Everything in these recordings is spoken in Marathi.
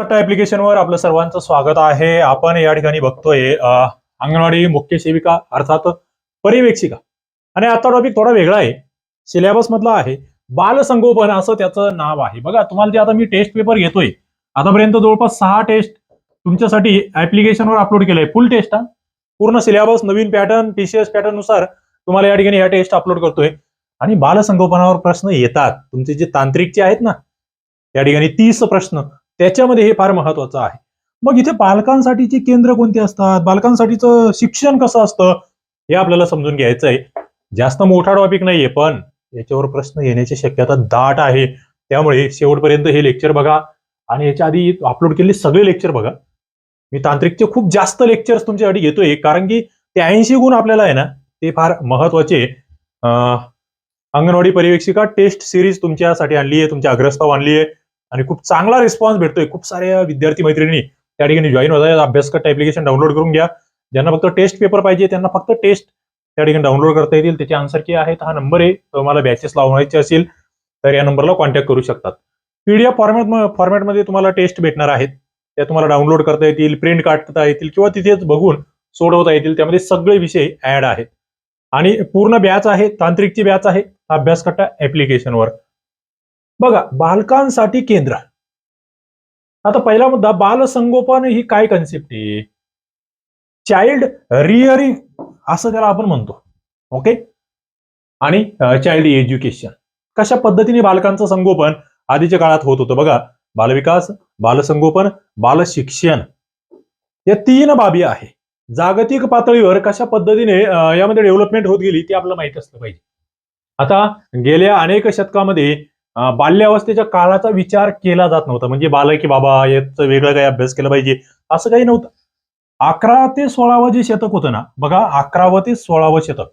कट्टा ऍप्लिकेशनवर आपलं सर्वांचं स्वागत आहे. आपण या ठिकाणी बघतोय अंगणवाडी मुख्य सेविका अर्थात परिवेक्षिका. आणि आता टॉपिक थोडा वेगळा आहे. सिलेबस मधला आहे. बालसंगोपन असं त्याचं नाव आहे. बघा तुम्हाला जे आता मी टेस्ट पेपर घेतोय. आतापर्यंत जवळपास सहा टेस्ट तुमच्यासाठी ऍप्लिकेशनवर अपलोड केलंय. फुल टेस्ट हा. पूर्ण सिलेबस नवीन पॅटर्न पीसीएस पॅटर्ननुसार तुम्हाला या ठिकाणी ह्या टेस्ट अपलोड करतोय. आणि बालसंगोपनावर प्रश्न येतात. तुमचे जे तांत्रिकचे आहेत ना या ठिकाणी तीस प्रश्न. त्याच्यामध्ये हे फार महत्वाचं आहे. मग इथे बालकांसाठीची केंद्र कोणती असतात? बालकांसाठीचं शिक्षण कसं असतं? हे आपल्याला समजून घ्यायचं आहे जास्त मोठा टॉपिक नाहीये पण याच्यावर प्रश्न येण्याची शक्यता दाट आहे. त्यामुळे शेवटपर्यंत हे लेक्चर बघा. आणि याच्या आधी अपलोड केलेले सगळे लेक्चर बघा. मी तांत्रिकचे खूप जास्त लेक्चर्स तुमच्यासाठी घेतोय कारण की ते ऐंशी गुण आपल्याला आहे ना ते फार महत्त्वाचे. अंगणवाडी पर्यवेक्षिका टेस्ट सिरीज तुमच्यासाठी आणली आहे तुमच्या अग्रस्ताव आणली आहे आणि खूप चांगला रिस्पॉन्स भेटतोय. खूप साऱ्या विद्यार्थी मैत्रिणी त्या ठिकाणी जॉईन होत आहेत. अभ्यासकट ऍप्लिकेशन डाउनलोड करून घ्या. ज्यांना फक्त टेस्ट पेपर पाहिजे त्यांना फक्त टेस्ट त्या ठिकाणी डाउनलोड करता येतील. त्याचे आन्सर की आहेत. हा नंबर आहे. तुम्हाला बॅचेस लावायचे असेल तर या नंबरला कॉन्टॅक्ट करू शकतात. पीडीएफ फॉर्मॅट फॉर्मॅटमध्ये तुम्हाला टेस्ट भेटणार आहेत. त्या तुम्हाला डाउनलोड करता येतील प्रिंट काढता येतील किंवा तिथेच बघून सोडवता येतील. त्यामध्ये सगळे विषय ऍड आहेत. आणि पूर्ण बॅच आहे. तांत्रिकची बॅच आहे. अभ्यासकट्टा ऍप्लिकेशनवर बघा बालकांसाठी केंद्र आता पहिला मुद्दा बालसंगोपन ही काय कन्सेप्ट आहे? चाइल्ड रिअरिंग असं त्याला आपण म्हणतो. ओके आणि चाइल्ड एज्युकेशन कशा पद्धतीने बालकांचं संगोपन आधीच्या काळात होत होतं? बघा बालविकास बालसंगोपन बालशिक्षण. या तीन बाबी आहे. जागतिक पातळीवर कशा पद्धतीने यामध्ये डेव्हलपमेंट होत गेली ते आपल्याला माहीत असलं पाहिजे. आता गेल्या अनेक शतकामध्ये बाल्यावस्थेच्या काळाचा विचार केला जात नव्हता. म्हणजे बाल की बाबा याचं वेगळं काही अभ्यास केला पाहिजे असं काही नव्हतं. अकरा ते सोळावं जे शतक होतं ना बघा अकरावं ते सोळावं शतक.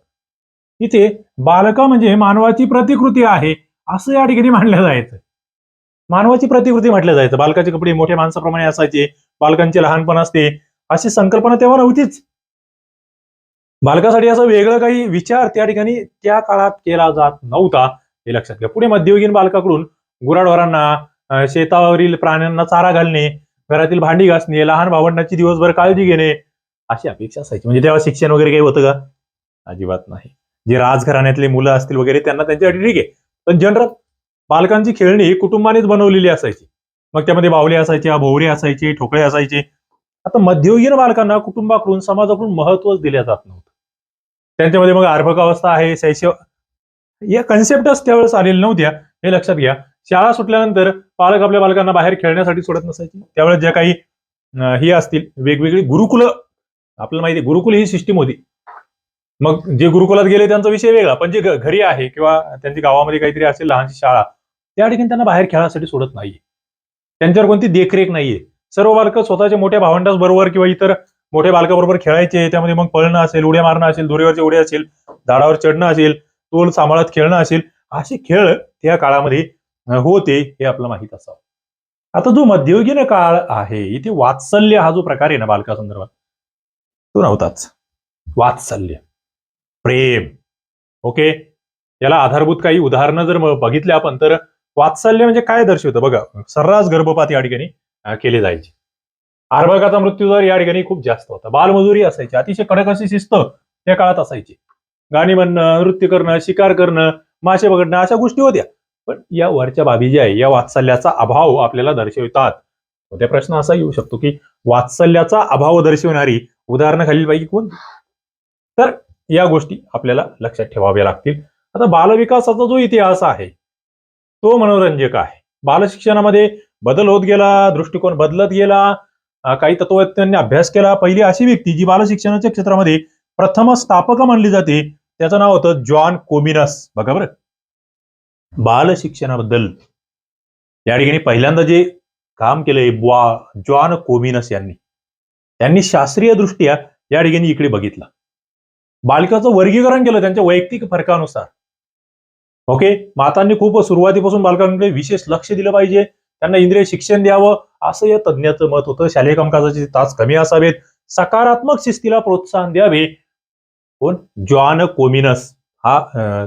इथे बालक म्हणजे मानवाची प्रतिकृती आहे असं या ठिकाणी मानलं जायचं. मानवाची प्रतिकृती म्हटलं जायचं. बालकाचे कपडे मोठ्या माणसाप्रमाणे असायचे बालकांचे लहानपण असते अशी संकल्पना तेव्हा नव्हतीच बालकासाठी असं वेगळं काही विचार त्या ठिकाणी त्या काळात केला जात नव्हता. हे लक्षात घ्या पुढे मध्ययुगीन बालकाकडून गुराढोरांना शेतावरील प्राण्यांना चारा घालणे घरातील भांडी घासणे लहान भावंडांची दिवसभर काळजी घेणे अशी अपेक्षा असायची. म्हणजे तेव्हा शिक्षण वगैरे काही होतं का? अजिबात नाही. जे राजघराण्यातले मुलं असतील वगैरे त्यांना त्यांच्यासाठी ठीक आहे. पण जनरल बालकांची खेळणी कुटुंबानेच बनवलेली असायची. मग त्यामध्ये बावले असायचे भोवरे असायचे ठोकळे असायचे. आता मध्ययुगीन बालकांना कुटुंबाकडून समाजाकडून महत्वच दिल्या जात नव्हतं त्यांच्यामध्ये मग अर्भक अवस्था आहे शैशव या कन्सेप्टच त्यावेळेस आलेल्या नव्हत्या. हे लक्षात घ्या. शाळा सुटल्यानंतर पालक आपल्या बालकांना बाहेर खेळण्यासाठी सोडत नसायचे. त्यावेळेस ज्या काही हे ही असतील वेगवेगळी गुरुकुल आपल्याला माहिती गुरुकुल ही सिस्टीम होती. मग जे गुरुकुलात गेले त्यांचा विषय वेगळा. पण जे घरी आहे किंवा त्यांच्या गावामध्ये काहीतरी असेल लहानशी शाळा त्या ठिकाणी त्यांना बाहेर खेळासाठी सोडत नाहीये. त्यांच्यावर कोणती देखरेख नाहीये. सर्व बालक स्वतःच्या मोठ्या भावंडास बरोबर किंवा इतर मोठ्या बालकाबरोबर खेळायचे त्यामध्ये मग पळणं असेल उड्या मारणं असेल दोरीवरचे उड्या असेल झाडावर चढणं असेल तोल सांभाळत खेळणं असेल असे खेळ त्या काळामध्ये होते हे आपलं माहीत असावं. आता जो मध्ययुगीन काळ आहे इथे वात्सल्य हा जो प्रकार आहे ना बालकासंदर्भात तो नव्हताच. वात्सल्य. प्रेम. ओके? याला आधारभूत काही उदाहरणं जर बघितले बघितली आपण तर वात्सल्य म्हणजे काय दर्शवतं? बघा सर्रास गर्भपात या ठिकाणी केले जायचे. आरभागाचा मृत्यू दर या ठिकाणी खूप जास्त होता. बालमजुरी असायची. अतिशय कडक अशी शिस्त त्या काळात असायची. गाणी म्हणणं नृत्य करणं शिकार करणं मासे पकडणं अशा गोष्टी होत्या. पण या वरच्या बाबी ज्या आहे या वात्सल्याचा अभाव आपल्याला दर्शवितात. त्या प्रश्न असा येऊ शकतो की वात्सल्याचा अभाव दर्शवणारी उदाहरणं खालीलपैकी कोण? तर या गोष्टी आपल्याला लक्षात ठेवाव्या लागतील. आता बालविकासाचा जो इतिहास आहे तो मनोरंजक आहे. बालशिक्षणामध्ये बदल होत गेला दृष्टिकोन बदलत गेला काही तत्वज्ञांनी अभ्यास केला. पहिली अशी व्यक्ती जी बालशिक्षणाच्या क्षेत्रामध्ये प्रथम स्थापक मानली जाते त्याचं नाव होतं जॉन कोमिनस. बघा बरं. बालशिक्षणाबद्दल या ठिकाणी पहिल्यांदा जे काम केलंय बॉ जॉन कोमिनस यांनी. त्यांनी शास्त्रीय दृष्ट्या या ठिकाणी इकडे बघितलं. बालकाचं वर्गीकरण केलं त्यांच्या वैयक्तिक फरकानुसार. ओके? मातांनी खूप सुरुवातीपासून बालकांकडे विशेष लक्ष दिलं पाहिजे. त्यांना इंद्रिय शिक्षण द्यावं. असं या तज्ज्ञाचं मत होतं. शालेय कामकाजाचे तास कमी असावेत. सकारात्मक शिस्तीला प्रोत्साहन द्यावे. कोण? John Comenius. हा अं,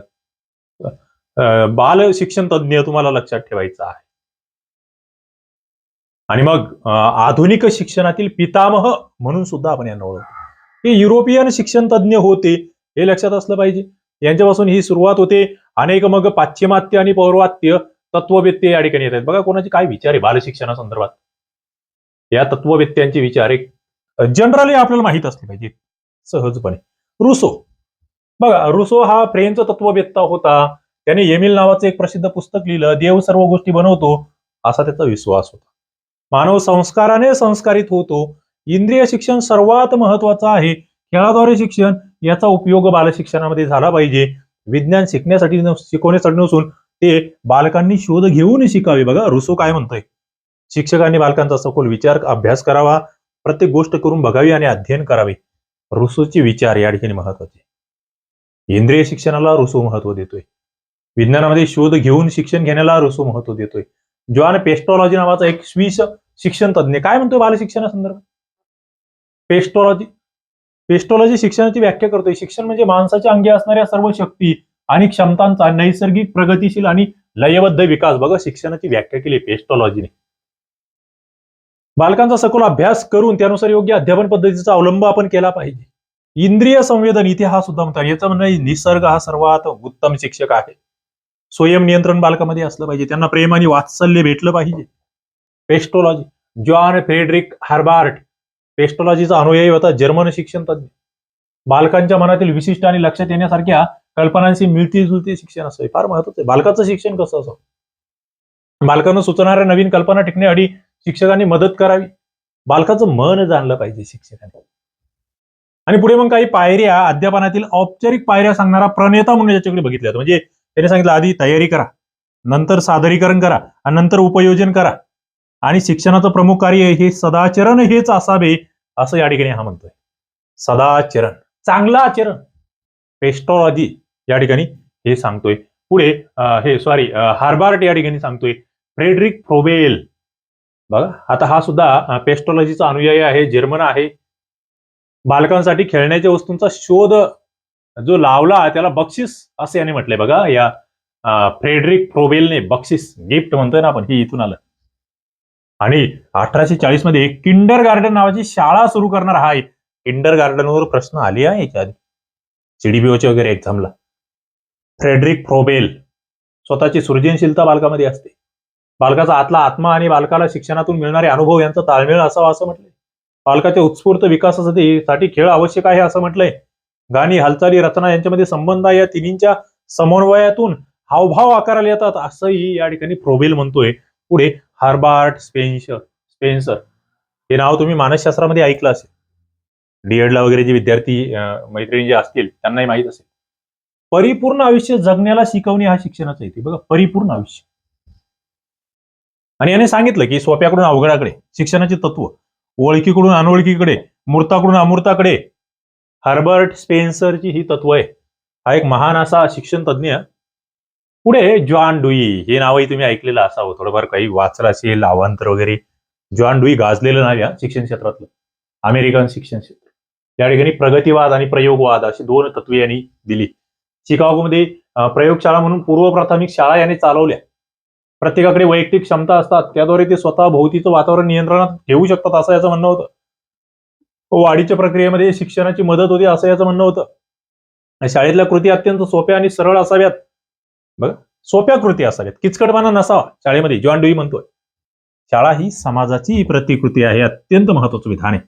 अं, बाल शिक्षण तज्ज्ञ तुम्हाला लक्षात ठेवायचा आहे. आणि मग आधुनिक शिक्षणातील पितामह म्हणून सुद्धा आपण यांना ओळखतो. हे युरोपियन शिक्षण तज्ज्ञ होते हे लक्षात असलं पाहिजे. यांच्यापासून ही सुरुवात होते. अनेक मग पाश्चिमात्य आणि पौर्वात्य तत्ववेत्ते या ठिकाणी येतात बघा कोणाचे काय विचार आहे बालशिक्षणासंदर्भात या तत्ववेत्त्यांचे विचार एक जनरली आपल्याला माहीत असले पाहिजे सहजपणे. रुसो. बघा रुसो हा फ्रेंच तत्ववेत्ता होता. त्याने येमिल नावाचं एक प्रसिद्ध पुस्तक लिहिलं देव सर्व गोष्टी बनवतो असा त्याचा विश्वास होता. मानव संस्काराने संस्कारित होतो. इंद्रिय शिक्षण सर्वात महत्वाचं आहे. खेळाद्वारे शिक्षण याचा उपयोग बालशिक्षणामध्ये झाला पाहिजे. विज्ञान शिकण्यासाठी शिकवण्यासाठी नसून ते बालकांनी शोध घेऊन शिकावे. बघा रुसो काय म्हणतोय? शिक्षकांनी बालकांचा सखोल विचार अभ्यास करावा. प्रत्येक गोष्ट करून बघावी आणि अध्ययन करावे. रुसोचे विचार या ठिकाणी महत्त्वाचे. इंद्रिय शिक्षणाला रुसो महत्त्व देतोय. विज्ञानामध्ये शोध घेऊन शिक्षण घेण्याला रुसो महत्त्व देतोय. जॉन पेस्टॉलॉजी नावाचा एक स्विस शिक्षण तज्ञ काय म्हणतोय बालशिक्षणासंदर्भात पेस्टॉलॉजी पेस्टॉलॉजी शिक्षणाची व्याख्या करतोय. शिक्षण म्हणजे माणसाच्या अंगी असणाऱ्या सर्व शक्ती आणि क्षमतांचा नैसर्गिक प्रगतिशील आणि लयबद्ध विकास. बघा शिक्षणाची व्याख्या केली पेस्टॉलॉजीने. बालकांचा सखोल अभ्यास करून त्यानुसार योग्य अध्यापन पद्धतीचा अवलंब आपण केला पाहिजे. इंद्रिय संवेदन इथे हा सुद्धा म्हणतात याचं म्हणणं निसर्ग हा सर्वात उत्तम शिक्षक आहे. स्वयं नियंत्रण बालकामध्ये असलं पाहिजे. त्यांना प्रेम आणि वात्सल्य भेटलं पाहिजे. पेस्टोलॉजी. जॉन फ्रेडरिक हार्बार्ट पेस्टोलॉजीचा अनुयायी होता जर्मन शिक्षण तज्ञ बालकांच्या मनातील विशिष्ट आणि लक्षात येण्यासारख्या कल्पनांशी मिळती जुळती शिक्षण असतं. फार महत्वाचं आहे. बालकाचं शिक्षण कसं असं बालकांना सुचणाऱ्या नवीन कल्पना टिकण्यासाठी शिक्षकांनी मदत करावी. बालकाचं मन जाणलं पाहिजे शिक्षकांनी. आणि पुढे मग काही पायऱ्या अध्यापनातील औपचारिक पायऱ्या सांगणारा प्रणेता म्हणून याच्याकडे बघितल्या म्हणजे त्याने सांगितलं आधी तयारी करा नंतर सादरीकरण करा आणि नंतर उपयोजन करा. आणि शिक्षणाचं प्रमुख कार्य हे सदाचरण हेच असावे असं या ठिकाणी हा म्हणतोय. सदाचरण. चांगलं आचरण. पेस्टॉलॉजी या ठिकाणी हे सांगतोय. पुढे हे सॉरी हार्बार्ट या ठिकाणी सांगतोय. Friedrich Froebel. बघा आता हा सुद्धा पेस्ट्रॉलॉजीचा अनुयायी आहे जर्मन आहे. बालकांसाठी खेळण्याच्या वस्तूंचा शोध जो लावला त्याला बक्षीस असे याने म्हटले बघा या फ्रेडरिक फ्रोबेलने बक्षीस गिफ्ट म्हणतोय ना आपण हे इथून आलं. आणि अठराशे चाळीसमध्ये किंडर गार्डन नावाची शाळा सुरू करणार हा आहे किंडर गार्डनवर प्रश्न आले आहे याच्या आधी. सीडीबीओचे वगैरे एक्झामला फ्रेडरिक फ्रोबेल स्वतःची सृजनशीलता बालकामध्ये असते. बालकाचा आतला आत्मा आणि बालकाला शिक्षणातून मिळणारे अनुभव यांचा ताळमेळ असावा असं म्हटलंय. बालकाच्या उत्स्फूर्त विकासासाठी साठी खेळ आवश्यक आहे असं म्हटलंय. गाणी हालचाली रचना यांच्यामध्ये संबंध या तिन्हींच्या समन्वयातून हावभाव आकाराला येतात असंही या ठिकाणी प्रोबेल म्हणतोय. पुढे हार्बार्ट स्पेन्सर स्पेन्सर. हे नाव तुम्ही मानसशास्त्रामध्ये ऐकलं असेल. डीएडला वगैरे जे विद्यार्थी मैत्रिणी जे असतील त्यांनाही माहीत असेल. परिपूर्ण आयुष्य जगण्याला शिकवणे हा शिक्षणाचा येते बघा परिपूर्ण आयुष्य. आणि याने सांगितलं की सोप्याकडून अवघडाकडे शिक्षणाचे तत्व ओळखीकडून अनोळखीकडे मूर्ताकडून अमूर्ताकडे. हार्बर्ट स्पेन्सरची ही तत्व आहे. हा एक महान असा शिक्षण तज्ज्ञ. पुढे जॉन डुई हे नावही तुम्ही ऐकलेलं असावं. थोडंफार काही वाचलं असेल अवांतर वगैरे. जॉन डुई गाजलेलं नाव या शिक्षण क्षेत्रातलं. अमेरिकन शिक्षण क्षेत्र. या ठिकाणी प्रगतीवाद आणि प्रयोगवाद अशी दोन तत्वे यांनी दिली. शिकागोमध्ये प्रयोगशाळा म्हणून पूर्व प्राथमिक शाळा यांनी चालवल्या. प्रत्येकाकडे वैयक्तिक क्षमता असतात त्याद्वारे ते स्वतः भोवतीचं वातावरण नियंत्रणात ठेवू शकतात असं याचं म्हणणं होतं. वाढीच्या प्रक्रियेमध्ये शिक्षणाची मदत होती असं याचं म्हणणं होतं. शाळेतल्या कृती अत्यंत सोप्या आणि सरळ असाव्यात. बघा सोप्या कृती असाव्यात किचकटपणा नसावा शाळेमध्ये जॉन डुई म्हणतोय. शाळा ही समाजाची प्रतिकृती आहे अत्यंत महत्वाचं विधान आहे.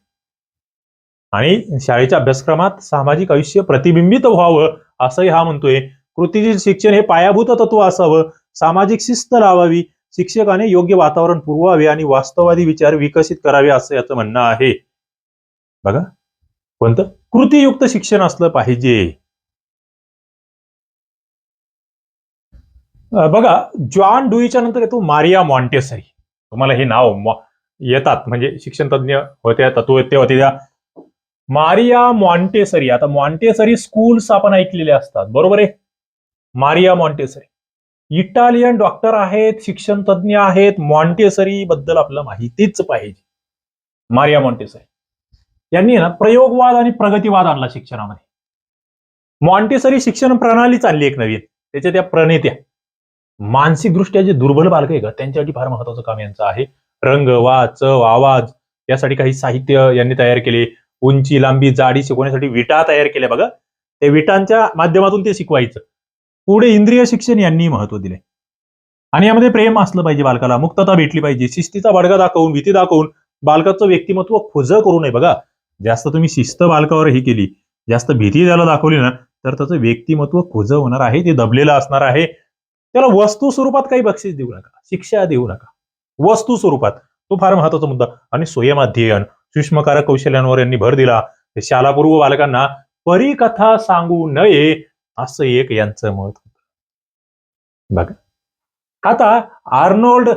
आणि शाळेच्या अभ्यासक्रमात सामाजिक आयुष्य प्रतिबिंबित व्हावं असंही हा म्हणतोय. कृतीशील शिक्षण हे पायाभूत तत्व असावं सामाजिक शिस्त लावावी शिक्षकाने योग्य वातावरण पुरवावे आणि वास्तववादी विचार विकसित करावे असं याचं म्हणणं आहे. बघा कोणतं? कृतीयुक्त शिक्षण असलं पाहिजे. बघा जॉन डुईच्या नंतर येतो मारिया मॉन्टेसरी. तुम्हाला हे नाव येतात म्हणजे शिक्षण तज्ज्ञ होत्या तत्ववेत्ते होते त्या मारिया मॉन्टेसरी आता मॉन्टेसरी स्कूल्स आपण ऐकलेले असतात. बरोबर आहे? Maria Montessori. इटालियन डॉक्टर आहेत शिक्षण तज्ज्ञ आहेत मॉन्टेसरी बद्दल आपल्याला माहितीच पाहिजे. Maria Montessori. यांनी ना प्रयोगवाद आणि प्रगतीवाद आणला शिक्षणामध्ये. मॉन्टेसरी शिक्षण प्रणालीच आणली एक नवीन. त्याच्या त्या प्रणेत्या. मानसिकदृष्ट्या जे दुर्बल बालक आहे का त्यांच्यासाठी फार महत्वाचं काम यांचं आहे. रंग वा चव आवाज यासाठी काही साहित्य यांनी तयार केले. उंची लांबी जाडी शिकवण्यासाठी विटा तयार केल्या बघा. ते विटांच्या माध्यमातून ते शिकवायचं. पुढे इंद्रिय शिक्षण यांनी महत्त्व दिले आणि यामध्ये प्रेम असलं पाहिजे बालकाला मुक्तता भेटली पाहिजे शिस्तीचा बडगा दाखवून भीती दाखवून बालकाचं व्यक्तिमत्व खुजं करू नये. बघा जास्त तुम्ही शिस्त बालकावर ही केली जास्त भीती त्याला दाखवली ना तर त्याचं व्यक्तिमत्व खुजं होणार आहे ते दबलेलं असणार आहे. त्याला वस्तू स्वरूपात काही बक्षीस देऊ नका शिक्षा देऊ नका. वस्तू स्वरूपात तो फार महत्त्वाचा मुद्दा. आणि स्वयमाध्ययन सूक्ष्मकारक कौशल्यांवर यांनी भर दिला. शालापूर्व बालकांना परिकथा सांगू नये. असं एक यांचं मत होत. बघा. आता आर्नोल्ड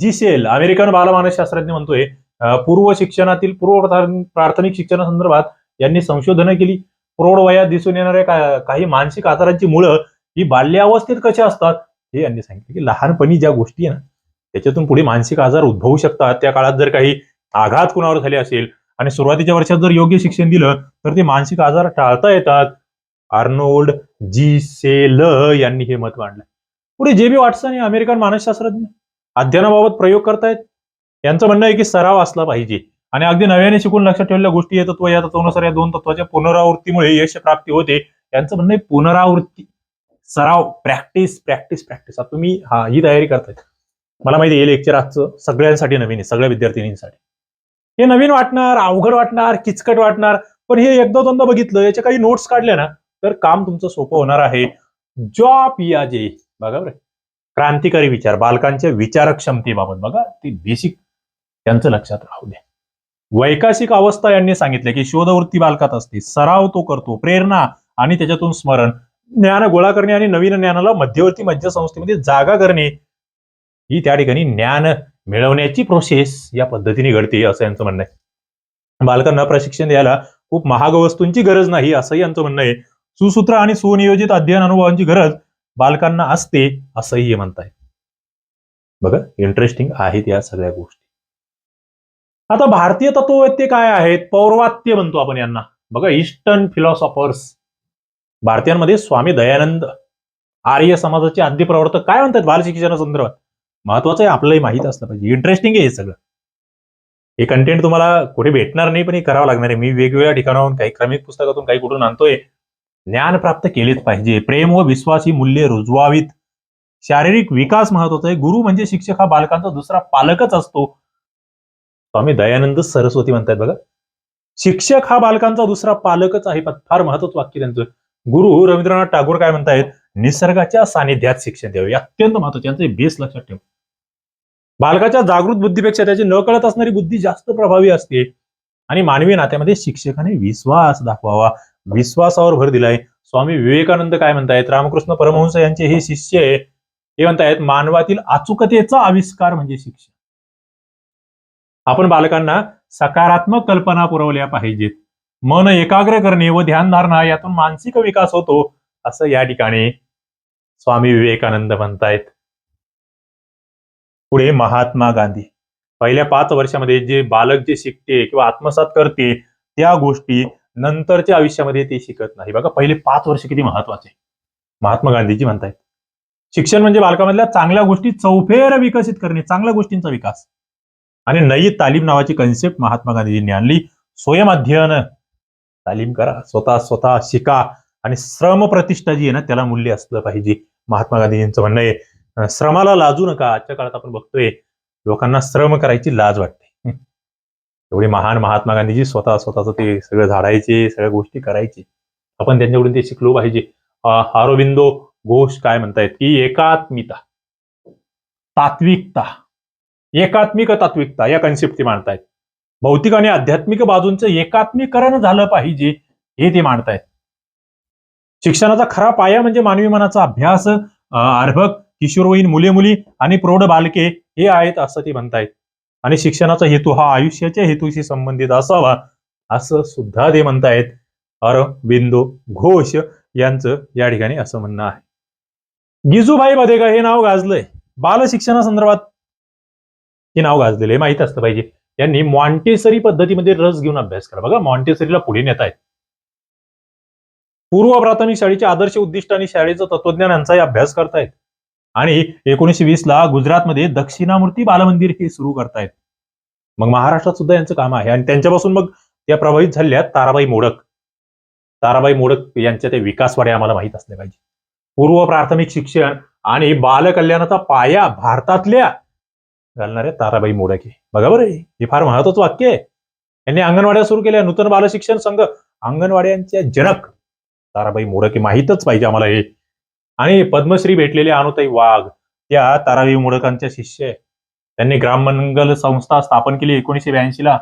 जिसेल अमेरिकन बालमानसशास्त्रज्ञ म्हणतोय पूर्व शिक्षणातील पूर्व प्राथमिक- शिक्षणासंदर्भात यांनी संशोधनं केली. प्रौढ वयात दिसून येणाऱ्या काही मानसिक आजारांची मुळं ही बाल्यावस्थेत कशी असतात हे यांनी सांगितलं की लहानपणी ज्या गोष्टी आहे ना त्याच्यातून पुढे मानसिक आजार उद्भवू शकतात. त्या काळात जर काही आघात कुणावर झाले असेल आणि सुरुवातीच्या वर्षात जर योग्य शिक्षण दिलं तर ते मानसिक आजार टाळता येतात. आर्नोल्ड जी सेल यांनी हे मत मांडलं पुढे जे बी वाटसन हे अमेरिकन मानसशास्त्रज्ञ अध्ययनाबाबत प्रयोग करतायत यांचं म्हणणं आहे की सराव असला पाहिजे. आणि अगदी नव्याने शिकून लक्षात ठेवलेल्या गोष्टी या तत्व या तत्वानुसार या दोन तत्वाच्या पुनरावृत्तीमुळे यश प्राप्ती होते. यांचं म्हणणं आहे पुनरावृत्ती सराव प्रॅक्टिस प्रॅक्टिस प्रॅक्टिस. आता तुम्ही हा ही तयारी करतायत. मला माहिती हे लेक्चर आजचं सगळ्यांसाठी नवीन आहे सगळ्या विद्यार्थिनींसाठी. हे नवीन वाटणार अवघड वाटणार किचकट वाटणार पण हे एकदा दोनदा बघितलं याच्या काही नोट्स काढल्या ना तर काम तुमचं सोपं होणार आहे. जॉ पियाजे बघा बरं. क्रांतिकारी विचार बालकांच्या विचार क्षमतेबाबत बघा ते बेसिक त्यांचं लक्षात राहू द्या. वैकासिक अवस्था यांनी सांगितलं की शोधवृत्ती बालकात असते. सराव तो करतो प्रेरणा आणि त्याच्यातून स्मरण. ज्ञान गोळा करणे आणि नवीन ज्ञानाला मध्यवर्ती मध्य संस्थेमध्ये जागा करणे. ही त्या ठिकाणी ज्ञान मिळवण्याची प्रोसेस या पद्धतीने घडते असं यांचं म्हणणं आहे. बालकांना प्रशिक्षण द्यायला खूप महाग वस्तूंची गरज नाही असंही यांचं म्हणणं आहे. सुसूत्र आणि सुनियोजित अध्ययन अनुभवांची गरज बालकांना असते असंही हे म्हणताय बघा इंटरेस्टिंग आहेत या सगळ्या गोष्टी. आता भारतीय तत्ववेत्ते काय आहेत? पौर्वात्य म्हणतो आपण यांना. बघा ईस्टर्न फिलॉसॉफर्स भारतीयांमध्ये स्वामी दयानंद आर्य समाजाचे आद्य प्रवर्तक काय म्हणतात? बालशिक्षणासंदर्भात महत्वाचं आहे आपलंही माहीत असलं पाहिजे. इंटरेस्टिंग आहे हे सगळं. हे कंटेंट तुम्हाला कुठे भेटणार नाही पण हे करावं लागणार आहे. मी वेगवेगळ्या ठिकाणाहून काही क्रमिक पुस्तकातून काही कुठून आणतोय. ज्ञान प्राप्त केलेच पाहिजे. प्रेम व विश्वास ही मूल्ये रुजवावीत. शारीरिक विकास महत्त्वाचा आहे गुरु म्हणजे शिक्षक हा बालकांचा दुसरा पालकच असतो. स्वामी दयानंद सरस्वती म्हणतात बघा. शिक्षक हा बालकांचा दुसरा पालकच आहे. फार महत्वाचं वाक्य त्यांचं. गुरु रवींद्रनाथ टागोर काय म्हणतायत? निसर्गाच्या सानिध्यात शिक्षण द्यावे. अत्यंत महत्त्वाचे यांचे बेस लक्षात ठेव. बालकाच्या जागृत बुद्धीपेक्षा त्याची न कळत असणारी बुद्धी जास्त प्रभावी असते. आणि मानवी नात्यामध्ये शिक्षकाने विश्वास दाखवावा. विश्वासावर भर दिलाय. स्वामी विवेकानंद काय म्हणतायत? रामकृष्ण परमहंस यांचे हे शिष्य आहे. हे म्हणतायत मानवातील अचूकतेचा आविष्कार म्हणजे शिक्षण आपण बालकांना सकारात्मक कल्पना पुरवल्या पाहिजेत. मन एकाग्र करणे व ध्यानधारणा यातून मानसिक विकास होतो असं या ठिकाणी स्वामी विवेकानंद म्हणतायत. पुढे महात्मा गांधी. पहिल्या पाच वर्षामध्ये जे बालक जे शिकते किंवा आत्मसात करते त्या गोष्टी नंतरच्या आयुष्यामध्ये ते शिकत नाही. बघा पहिले पाच वर्ष किती महत्त्वाचे. महात्मा गांधीजी म्हणतायत शिक्षण म्हणजे बालकामधल्या चांगल्या गोष्टी चौफेर विकसित करणे चांगल्या गोष्टींचा विकास. आणि नई तालीम नावाची कन्सेप्ट महात्मा गांधीजींनी आणली. स्वयं अध्ययन तालीम करा स्वतः स्वतः शिका आणि श्रम प्रतिष्ठा जी आहे ना त्याला मूल्य असलं पाहिजे. महात्मा गांधीजींचं म्हणणं आहे श्रमाला लाजू नका. आजच्या काळात आपण बघतोय लोकांना श्रम करायची लाज वाटते. एवढे महान महात्मा गांधीजी स्वतः स्वतःच ते सगळं झाडायचे सगळ्या गोष्टी करायचे. आपण त्यांच्याकडून ते शिकलो पाहिजे. अं, अरविंदो घोष काय म्हणतायत? की एकात्मिता तात्विकता. एकात्मिक तात्विकता या कन्सेप्ट ते मांडतायत. भौतिक आणि आध्यात्मिक बाजूंचं एकात्मीकरण झालं पाहिजे हे ते मांडतायत. शिक्षणाचा खरा पाया म्हणजे मानवी मनाचा अभ्यास अर्भक किशोरवयीन मुले मुली आणि प्रौढ बालके हे आहेत असं ते म्हणतायत. आणि शिक्षणाचा हेतू हा आयुष्याच्या हेतूशी संबंधित असावा असं सुद्धा ते म्हणतायत. अरविंदो घोष यांचं या ठिकाणी असं म्हणणं आहे. गिजूभाई बदेगा हे नाव गाजलंय. बाल शिक्षणासंदर्भात हे नाव गाजलेलं आहे. माहीत असतं पाहिजे. यांनी मॉन्टेसरी पद्धतीमध्ये रस घेऊन अभ्यास करा बघा मॉन्टेसरीला पुढे नेत आहेत पूर्व प्राथमिक शाळेचे आदर्श उद्दिष्ट आणि शाळेचं तत्वज्ञान यांचाही अभ्यास करतायत. आणि एकोणीसशे वीस ला गुजरातमध्ये दक्षिणामूर्ती बालमंदिर हे सुरू करतायत. मग महाराष्ट्रात सुद्धा यांचं काम आहे. आणि त्यांच्यापासून मग त्या प्रभावित झालेल्या ताराबाई मोडक. ताराबाई मोडक यांच्या ते विकासवाडे आम्हाला माहीत असले पाहिजे. पूर्व प्राथमिक शिक्षण आणि बालकल्याणाचा पाया भारतातल्या घालणाऱ्या ताराबाई मोडक आहे बघा बरं हे. हे फार महत्वाचं वाक्य आहे. यांनी अंगणवाड्या सुरू केल्या. नूतन बालशिक्षण संघ अंगणवाड्यांच्या जनक ताराबाई मोडक हे माहीतच पाहिजे आम्हाला हे. आणि पद्मश्री भेटलेले अनुताई वाघ त्या तारावी मोडकांच्या शिष्य आहे. त्यांनी ग्राममंगल संस्था स्थापन केली एकोणीसशे ब्याऐंशी ला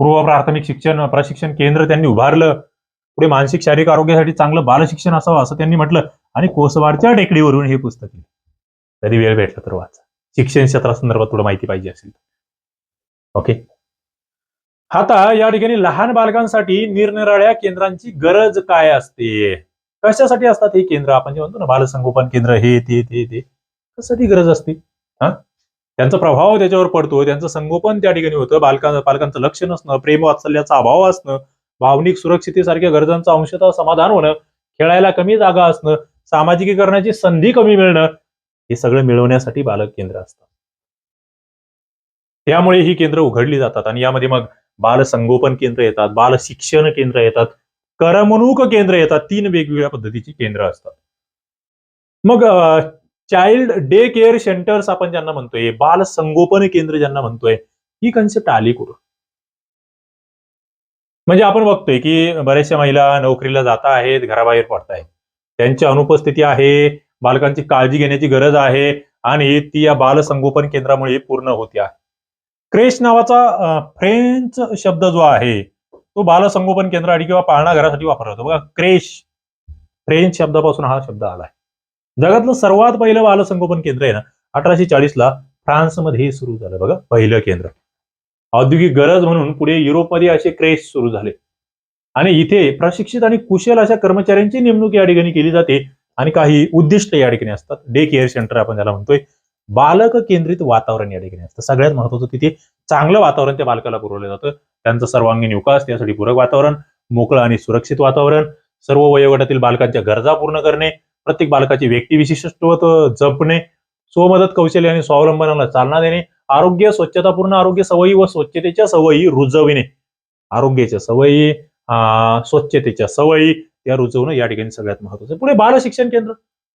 पूर्व प्राथमिक शिक्षण प्रशिक्षण केंद्र त्यांनी उभारलं. पुढे मानसिक शारीरिक आरोग्यासाठी चांगलं बालशिक्षण असावं असं त्यांनी म्हटलं आणि कोसवाडच्या टेकडीवरून हे पुस्तक लिहिलं. कधी वेळ भेटला तर वाचा. शिक्षण क्षेत्रासंदर्भात थोडं माहिती पाहिजे असेल ओके? आता या ठिकाणी लहान बालकांसाठी निरनिराळ्या केंद्रांची गरज काय असते? कशासाठी असतात हे केंद्र? आपण जे म्हणतो ना बालसंगोपन केंद्र हे ते ते ते. कशासाठी गरज असते? हा? त्यांचा प्रभाव त्याच्यावर पडतो. त्यांचं संगोपन त्या ठिकाणी होतं. बालकां पालकांचं लक्ष नसणं प्रेम वात्सल्याचा अभाव असणं भावनिक सुरक्षितेसारख्या गरजांचं अंशतः समाधान होणं खेळायला कमी जागा असणं सामाजिकीकरणाची संधी कमी मिळणं हे सगळं मिळवण्यासाठी बालक केंद्र असतात त्यामुळे ही केंद्र उघडली जातात आणि यामध्ये मग बाल संगोपन केंद्र येतात बाल शिक्षण केंद्र येतात करमणूक केंद्र येतात. तीन वेगवेगळ्या पद्धतीची केंद्र असतात. मग चाइल्ड डे केअर सेंटर्स आपण ज्यांना म्हणतोय बाल संगोपन केंद्र ज्यांना म्हणतोय ही कन्सेप्ट आली कुठं म्हणजे आपण बघतोय की बऱ्याचशा महिला नोकरीला जात आहेत घराबाहेर पडतायत. त्यांची अनुपस्थिती आहे बालकांची काळजी घेण्याची गरज आहे आणि ती या बाल संगोपन केंद्रामुळे पूर्ण होते आहे. क्रेश नावाचा फ्रेंच शब्द जो आहे तो बालसंगोपन केंद्रासाठी किंवा पाळणा घरासाठी वापरला जातो. बघा क्रेश. फ्रेंच शब्दापासून हा शब्द आलाय. जगातलं सर्वात पहिलं बालसंगोपन केंद्र आहे ना अठराशे चाळीस ला फ्रान्समध्ये सुरू झालं. बघा पहिलं केंद्र. औद्योगिक गरज म्हणून पुढे युरोपमध्ये असे क्रेश सुरू झाले. आणि इथे प्रशिक्षित आणि कुशल अशा कर्मचाऱ्यांची नेमणूक या ठिकाणी केली जाते आणि काही उद्दिष्ट या ठिकाणी असतात. डे केअर सेंटर आपण ज्याला म्हणतोय. बालक केंद्रित वातावरण या ठिकाणी असतं. सगळ्यात महत्वाचं तिथे चांगलं वातावरण त्या बालकाला पुरवलं जातं. त्यांचं सर्वांगीण विकास त्यासाठी पूरक वातावरण मोकळं आणि सुरक्षित वातावरण सर्व वयोगटातील बालकांच्या गरजा पूर्ण करणे प्रत्येक बालकाचे व्यक्तिविशिष्टत्व जपणे स्वमदत कौशल्य आणि स्वावलंबनाला चालना देणे आरोग्य स्वच्छतापूर्ण आरोग्य सवयी व स्वच्छतेच्या सवयी रुजविणे. आरोग्याच्या सवयी स्वच्छतेच्या सवयी त्या रुजवणं या ठिकाणी सगळ्यात महत्वाचं पुढे बाल शिक्षण केंद्र.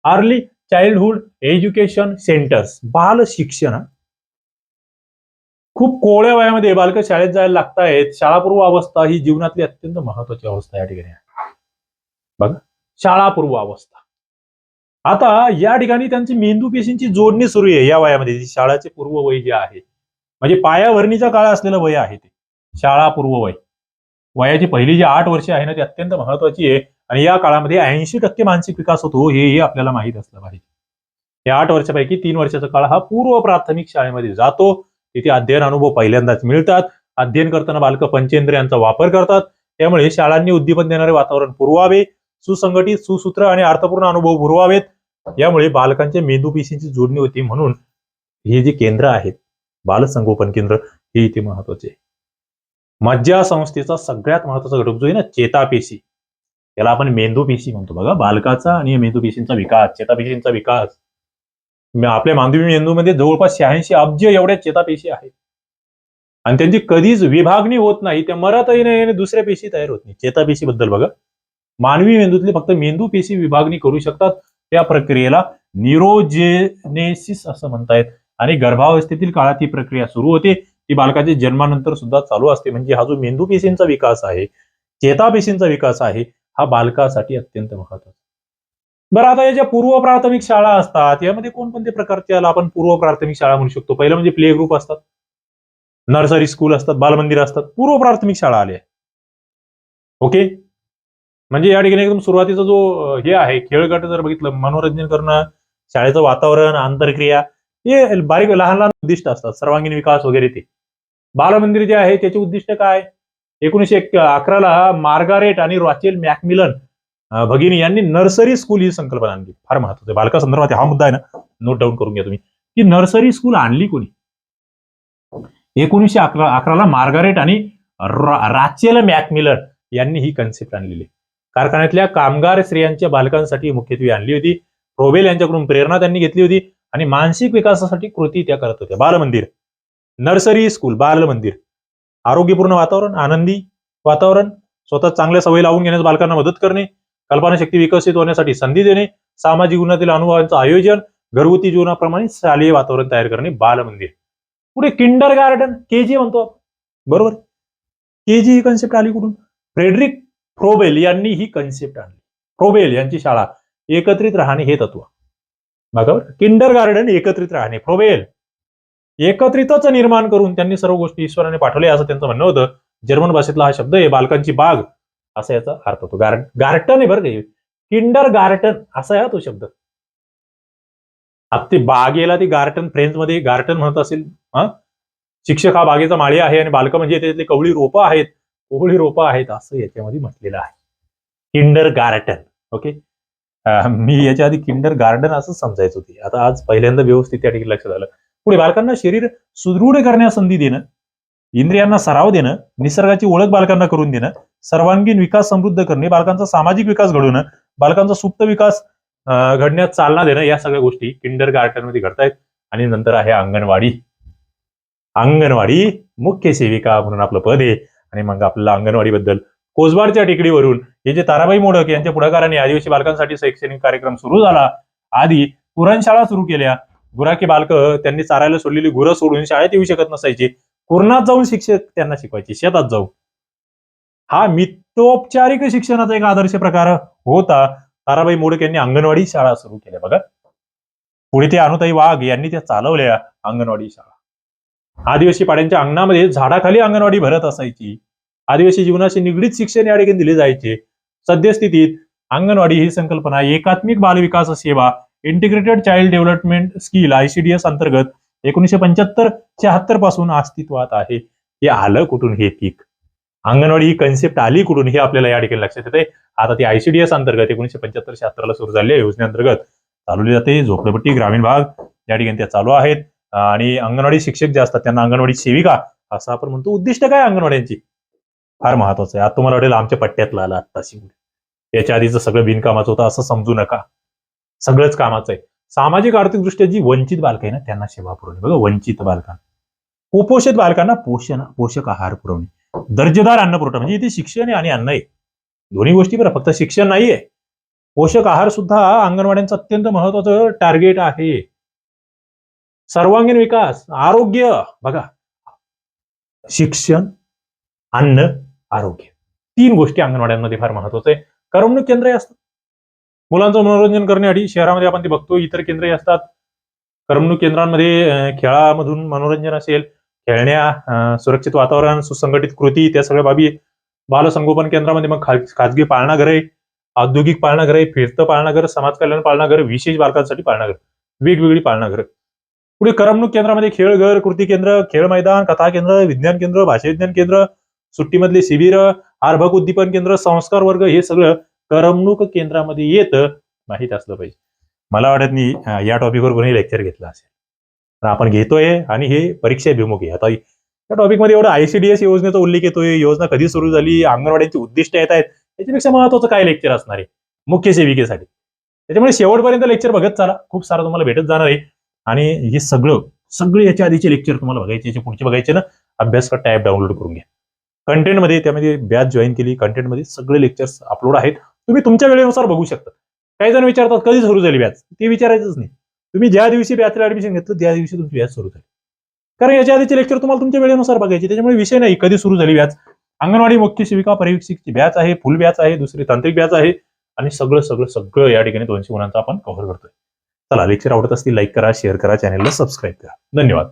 Early childhood education centres. बाल शिक्षण खूप कोवळ्या वयामध्ये बालक शाळेत जायला लागतायत. शाळापूर्व अवस्था ही जीवनातली अत्यंत महत्वाची अवस्था या ठिकाणी आहे. बघा शाळापूर्व अवस्था. आता या ठिकाणी त्यांची मेंदू पेशींची जोडणी सुरू आहे या वयामध्ये. जी शाळाचे पूर्व वय जे आहे म्हणजे पायाभरणीचा काळ असलेलं वय आहे ते. शाळापूर्व वय. वयाची पहिली जी आठ वर्षे आहे ना ती अत्यंत महत्वाची आहे. आणि या काळामध्ये ऐंशी टक्के मानसिक विकास होतो हेही आपल्याला माहीत असलं पाहिजे. या आठ वर्षापैकी तीन वर्षाचा काळ हा पूर्व प्राथमिक शाळेमध्ये जातो. तिथे अध्ययन अनुभव पहिल्यांदाच मिळतात. अध्ययन करताना बालकं पंचेंद्रियांचा वापर करतात. त्यामुळे शाळांनी उद्दीपन देणारे वातावरण पुरवावे सुसंघटित सुसूत्र आणि अर्थपूर्ण अनुभव पुरवावेत. यामुळे बालकांच्या मेंदू पेशींची जोडणी होती म्हणून हे जे केंद्र आहेत बालसंगोपन केंद्र हे इथे महत्त्वाचे मज्जा संस्थेचा सगळ्यात महत्त्वाचा घटक जो आहे ना चेतापेशी त्याला आपण मेंदू पेशी म्हणतो बघा. बालकाचा आणि मेंदू पेशींचा विकास चेतापेशींचा विकास. आपल्या मानवी मेंदूमध्ये जवळपास शहाऐंशी अब्ज एवढ्या चेतापेशी आहेत. आणि त्यांची कधीच विभागणी होत नाही त्या मरतही नाही आणि दुसऱ्या पेशी तयार होत नाही. चेतापेशी बद्दल बघा. मानवी मेंदूतले फक्त मेंदू पेशी विभागणी करू शकतात. त्या प्रक्रियेला निरोजेनेसिस असं म्हणतायत. आणि गर्भावस्थेतील काळात ही प्रक्रिया सुरू होते. ती बालकाच्या जन्मानंतर सुद्धा चालू असते. म्हणजे हा जो मेंदू पेशींचा विकास आहे चेतापेशींचा विकास आहे हा बालकासाठी अत्यंत महत्त्वाचा बरं आता या ज्या पूर्व प्राथमिक शाळा असतात यामध्ये कोणकोणत्या प्रकारच्या आपण पूर्व प्राथमिक शाळा म्हणू शकतो? पहिलं म्हणजे प्ले ग्रुप असतात. नर्सरी स्कूल असतात बालमंदिर असतात. पूर्व प्राथमिक शाळा आल्या ओके? म्हणजे या ठिकाणी एकदम सुरुवातीचा जो हे आहे खेळगट जर बघितलं मनोरंजन करणं शाळेचं वातावरण आंतरक्रिया हे बारीक लहान लहान उद्दिष्ट असतात सर्वांगीण विकास वगैरे ते. बालमंदिर जे आहे त्याचे उद्दिष्ट काय? एकोणीसशे अकराला मार्गारेट आणि रॉचेल मॅकमिलन भगिनी यांनी नर्सरी स्कूल ही संकल्पना आणली. फार महत्वाचं बालकासंदर्भात बालका संदर्भात हा मुद्दा आहे ना नोट डाऊन करून घ्या तुम्ही. की नर्सरी स्कूल आणली कोणी? एकोणीसशे अकरा अकराला मार्गारेट आणि राचेल मॅकमिलर यांनी ही कन्सेप्ट आणलेली. कारखान्यातल्या कामगार स्त्रियांच्या बालकांसाठी मुख्यत्वे आणली होती. प्रोबेल यांच्याकडून प्रेरणा त्यांनी घेतली होती आणि मानसिक विकासासाठी कृती त्या करत होत्या. बालमंदिर. नर्सरी स्कूल बाल मंदिर आरोग्यपूर्ण वातावरण आनंदी वातावरण स्वतः चांगल्या सवयी लावून घेण्यास बालकांना मदत करणे कल्पनाशक्ती विकसित होण्यासाठी संधी देणे सामाजिक जीवनातील अनुभवांचं आयोजन घरगुती जीवनाप्रमाणे शालेय वातावरण तयार करणे बाल मंदिर पुढे किंडर गार्डन के जी म्हणतो बरोबर? के जी ही कन्सेप्ट आली कुठून? फ्रेडरिक फ्रोबेल यांनी ही कन्सेप्ट आणली. फ्रोबेल यांची शाळा एकत्रित राहणे हे तत्व. बघा किंडर गार्डन एकत्रित राहणे फ्रोबेल. एकत्रितच निर्माण करून त्यांनी सर्व गोष्टी ईश्वराने पाठवल्या असं त्यांचं म्हणणं होतं. जर्मन भाषेतला हा शब्द आहे बालकांची बाग. असा याचा अर्थ होतो. गार गार्टन आहे बरं का किंडर गार्टन असा आहे तो शब्द. आता ते बागेला ती गार्टन फ्रेंच मध्ये गार्टन म्हणत असेल हा? शिक्षक हा बागेचा माळी आहे आणि बालकं म्हणजे त्यातली कवळी रोपं आहेत कोवळी रोपं आहेत असं याच्यामध्ये म्हटलेलं आहे. किंडर गार्टन ओके मी याच्या आधी किंडर गार्डन असं समजायचं होती आता आज पहिल्यांदा व्यवस्थित त्या ठिकाणी लक्षात आलं. पुढे बालकांना शरीर सुदृढ करण्यास संधी देणं इंद्रियांना सराव देणं निसर्गाची ओळख बालकांना करून देणं सर्वांगीण विकास समृद्ध करणे बालकांचा सामाजिक विकास घडवणं बालकांचा सुप्त विकास घडण्यात चालना देणं या सगळ्या गोष्टी किंडर गार्डनमध्ये घडतायत. आणि नंतर आहे अंगणवाडी. अंगणवाडी मुख्य सेविका म्हणून आपलं पद आहे. आणि मग आपल्याला अंगणवाडीबद्दल कोसबाडच्या टेकडीवरून हे जे ताराबाई मोडक यांच्या पुढाकाराने आदिवासी बालकांसाठी शैक्षणिक कार्यक्रम सुरू झाला. आधी पुरणशाळा सुरू केल्या. गुराखी बालक त्यांनी चारायला सोडलेली गुरं सोडून शाळेत येऊ शकत नसायची. कुरणात जाऊन शिक्षक त्यांना शिकवायचे शेतात जाऊन. हा मित्तोपचारिक शिक्षणाचा एक आदर्श प्रकार होता. ताराबाई मोडक यांनी अंगणवाडी शाळा सुरू केल्या. बघा. पुढे ते अनुताई वाघ यांनी त्या चालवल्या अंगणवाडी शाळा. आदिवासी पाड्यांच्या अंगणामध्ये झाडाखाली अंगणवाडी भरत असायची. आदिवासी जीवनाशी निगडीत शिक्षण या ठिकाणी दिले जायचे. सद्यस्थितीत अंगणवाडी ही संकल्पना एकात्मिक बालविकास सेवा integrated child development skill ICDS अंतर्गत एकोणीशे पंच्याहत्तर शहात्तरपासून अस्तित्वात आहे. हे आलं कुठून? हे पीक. अंगणवाडी ही कन्सेप्ट आली कुठून? हे आपल्याला या ठिकाणी लक्षात येते आता ती आयसीडीएस अंतर्गत एकोणीशे पंच्याहत्तर शहात्तरला सुरू झालेल्या योजनेअंतर्गत चालवली जाते. झोपडपट्टी ग्रामीण भाग या ठिकाणी त्या चालू आहेत. आणि अंगणवाडी शिक्षक जे असतात त्यांना अंगणवाडी सेविका असं आपण म्हणतो. उद्दिष्ट काय अंगणवाड्यांची? फार महत्वाचं आहे. आता तुम्हाला वाटेल आमच्या पट्ट्यातला आला आत्ताशी. याच्या आधीचं सगळं बिनकामाचं होतं. असं समजू नका. सगळंच कामाचं आहे. सामाजिक आर्थिकदृष्ट्या जी वंचित बालकं आहे ना त्यांना सेवा पुरवणे. बघा वंचित बालकांना. कुपोषित बालकांना पोषण पोषक आहार पुरवणे. दर्जेदार अन्न पुरवठा म्हणजे इथे शिक्षण आहे आणि अन्न आहे. दोन्ही गोष्टी बरं फक्त शिक्षण नाहीये. पोषक आहार सुद्धा अंगणवाड्यांचं अत्यंत महत्वाचं टार्गेट आहे. सर्वांगीण विकास आरोग्य. बघा शिक्षण अन्न आरोग्य. तीन गोष्टी अंगणवाड्यांमध्ये फार महत्वाचं आहे. करमणूक केंद्र असतात. मुलांचं मनोरंजन करण्यासाठी शहरामध्ये आपण ते बघतो इतर केंद्रही असतात. करमणूक केंद्रांमध्ये खेळामधून मनोरंजन असेल खेळण्या सुरक्षित वातावरण सुसंघटित कृती त्या सगळ्या बाबी बालसंगोपन केंद्रामध्ये मग खा- खाजगी पाळणाघरे औद्योगिक पाळणाघरे फिरतं पाळणाघर समाज कल्याण पाळणाघर विशेष बालकांसाठी पाळणाघर वेगवेगळी पाळणाघर पुढे करमणूक केंद्रामध्ये खेळ घर कृती केंद्र खेळ मैदान कथा केंद्र विज्ञान केंद्र भाषा विज्ञान केंद्र सुट्टीमधले शिबिर आर्भक उद्दीपन केंद्र संस्कार वर्ग हे सगळं करमणूक केंद्रामध्ये येतं माहीत असलं पाहिजे. मला वाटत नाही या टॉपिकवर कोणी लेक्चर घेतलं असेल. तर आपण घेतोय आणि हे परीक्षा आहे. आता या टॉपिकमध्ये एवढं आयसीडीएस योजनेचा उल्लेख येतोय योजना कधी सुरू झाली अंगणवाड्यांची उद्दिष्ट येत आहेत त्याच्यापेक्षा महत्वाचं काय लेक्चर असणार आहे? मुख्य सेविकेसाठी. त्याच्यामुळे शेवटपर्यंत लेक्चर बघत चाला. खूप सारं तुम्हाला भेटत जाणार आहे. आणि हे सगळं सगळे याच्या आधीचे लेक्चर तुम्हाला बघायचे याचे पुढचे बघायचे ना अभ्यास का टॅब डाउनलोड करून घ्या. कंटेंटमध्ये त्यामध्ये बॅच जॉईन केली कंटेंटमध्ये सगळे लेक्चर्स अपलोड आहेत. तुम्ही तुमच्या वेळेनुसार बघू शकता. काही जण विचारतात कधी सुरू झाली व्याज ते विचारायचंच नाही. तुम्ही ज्या दिवशी बॅचला ऍडमिशन घेतलं त्या दिवशी तुमची व्याज सुरू झाली. कारण याच्या आधीचे लेक्चर तुम्हाला तुमच्या वेळेनुसार बघायचे. त्याच्यामुळे विषय नाही कधी सुरू झाली व्याज अंगणवाडी मुख्य सेविका परिवीक्षिकची बॅच आहे फुल बॅच आहे दुसरी तांत्रिक बॅच आहे आणि सगळं सगळं सगळं या ठिकाणी दोनशे गुणांचा आपण कव्हर करतोय. चला लेक्चर आवडत असतील लाईक करा शेअर करा चॅनलला सबस्क्राईब करा. धन्यवाद.